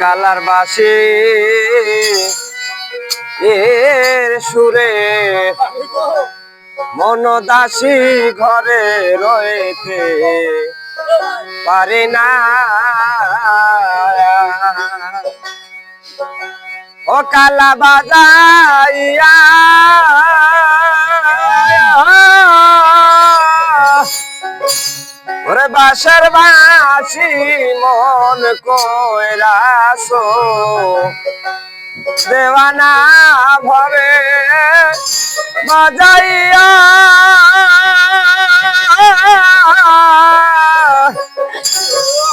Colour বাসি এর সুরে মনদাসী ঘরে রয়েছে। পারে না। ও কালা বাজাইয়া বাসার বাসি মন কয়রাসো দেওয়ানা ভরে বাজাইয়া।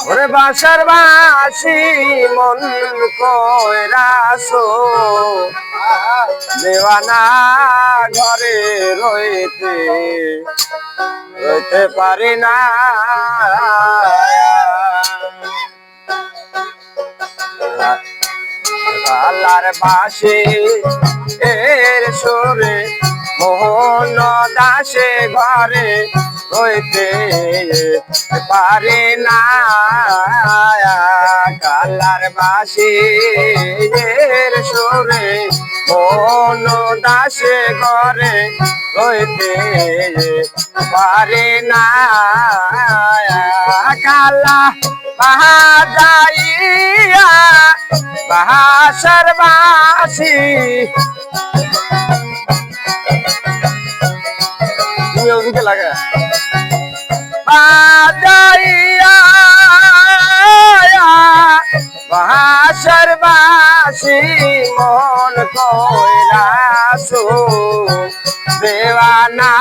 ওরে বাসার বাসি মন কয়রাসো দেওয়ানা ঘরে রইতে রইতে পারি না। আল্লাহর বাসে এর সুরে মোহন দাসে ঘরে রইতে পারে না। কালার বাসে এর সুরে মোহন দাসে ঘরে রইতে পারে না। কালা বাহাজাইয়া বাহাসার বাসি ওদিকে লাগা বাজাইয়া বাহাসার বাসি মন কইরাসু দেওয়ানা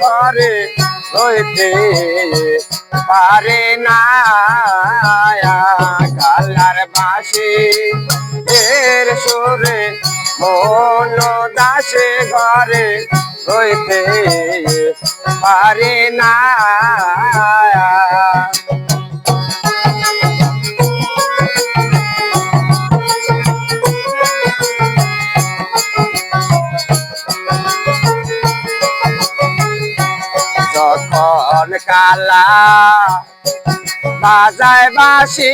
ঘরে হইতে পারে না। কালার বাসি এর সুরে মন দাসে ঘরে হইতে পারে না। যখন কালা বাজায় বাসি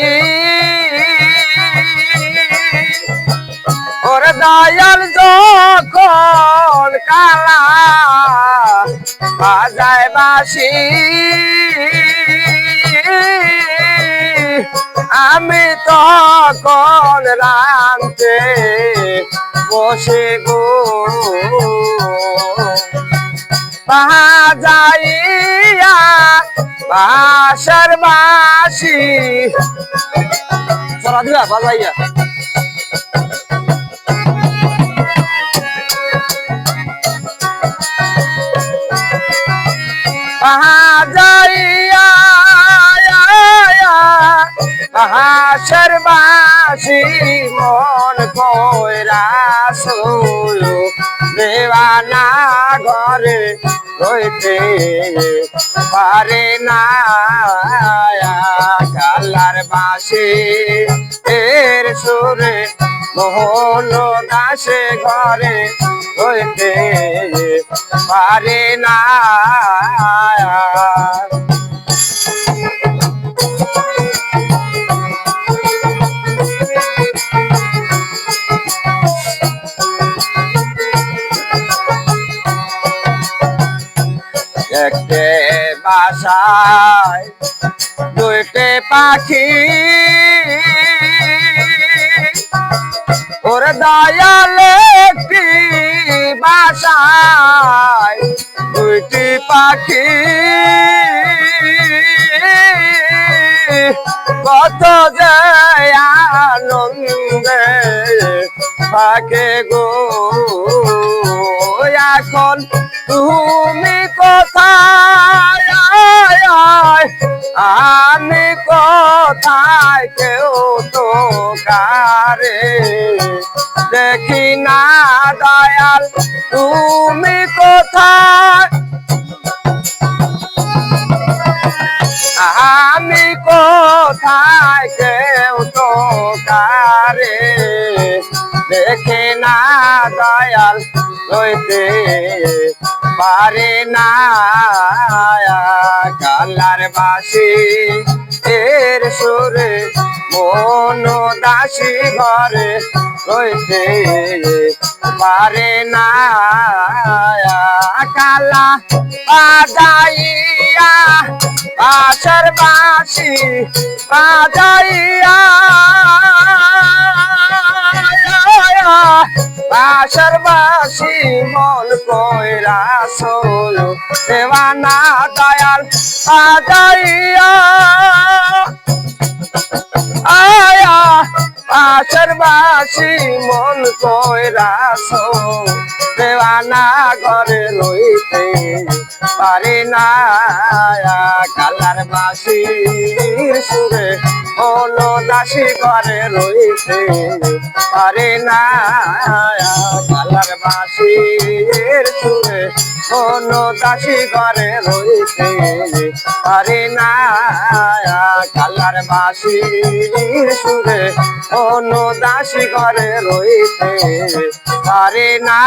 দয়াল যখন কালা বাজায় বাসি আমি তখন রামতে বসে গো বাজাইয়া বাসার বাসি চলা বাজাইয়া। বাসি মন কইরাস দেওয়ানা ঘরে রইতে পারে না কালার বাসি এর সুরে মোহন দাসে ঘরে রইতে পারে না বাসায় দুইটে পাখি। ওর দয়াল একটি বাসায় দুইটি পাখি। কত যে আনন্দে গো। এখন তুমি কোথায়? আমি কোথায় কেউ তো কারে? দেখি না দয়াল তুমি কোথায়? দেখে না দয়াল লইতে পারে না কালার বাসি। এর সুরে মন দাসী ঘরে রইতে পারে না কালা বাজাইয়া বাসর বাসি বাজাইয়া। বাসর বাসি মন কইরা সোল দেওয়ানা দয়াল আদাইয়া আয়া পাশের বাসি মন কইরাছ দেওয়ানা ঘরে লইতে পারি না। কালার বাসির সুরে মন দাসী ঘরে রইতে পারি না। কালার বাসির সুরে মন দাসী ঘরে রইতে পারি না। কালার বাসির সুরে অনু দাসী ঘরে রইতে পারে না।